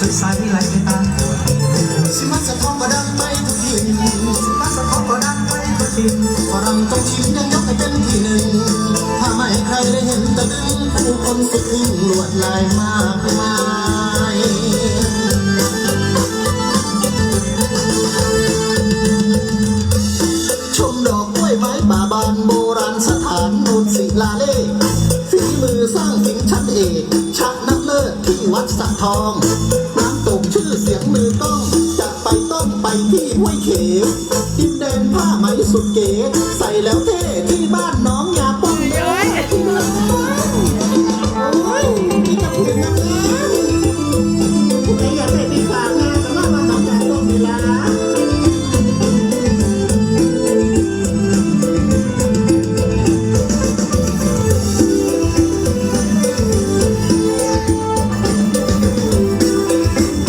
ศึกษาวิไลในตาสิมันสะท้อนก็ดังไปทุกทีสิมันสะท้อนก็ดังไปทุกทีฝรั่งต้องชิมยังยกให้เป็นที่หนึ่งถ้าไม่ใครได้เห็นตะลึงผู้คนสุดทึ่งลวดลายมากมายชมดอกกล้วยไม้ป่าบานโบราณสถานโนนศิลาเล่ฝีมือสร้างสิ่งชั้นเอก ทองน้ำตกชื่อเสียงมือต้องจะไปต้องไปที่ห้วยเขวดินแดนผ้าไหมสุดเก๋ใส่แล้วเท่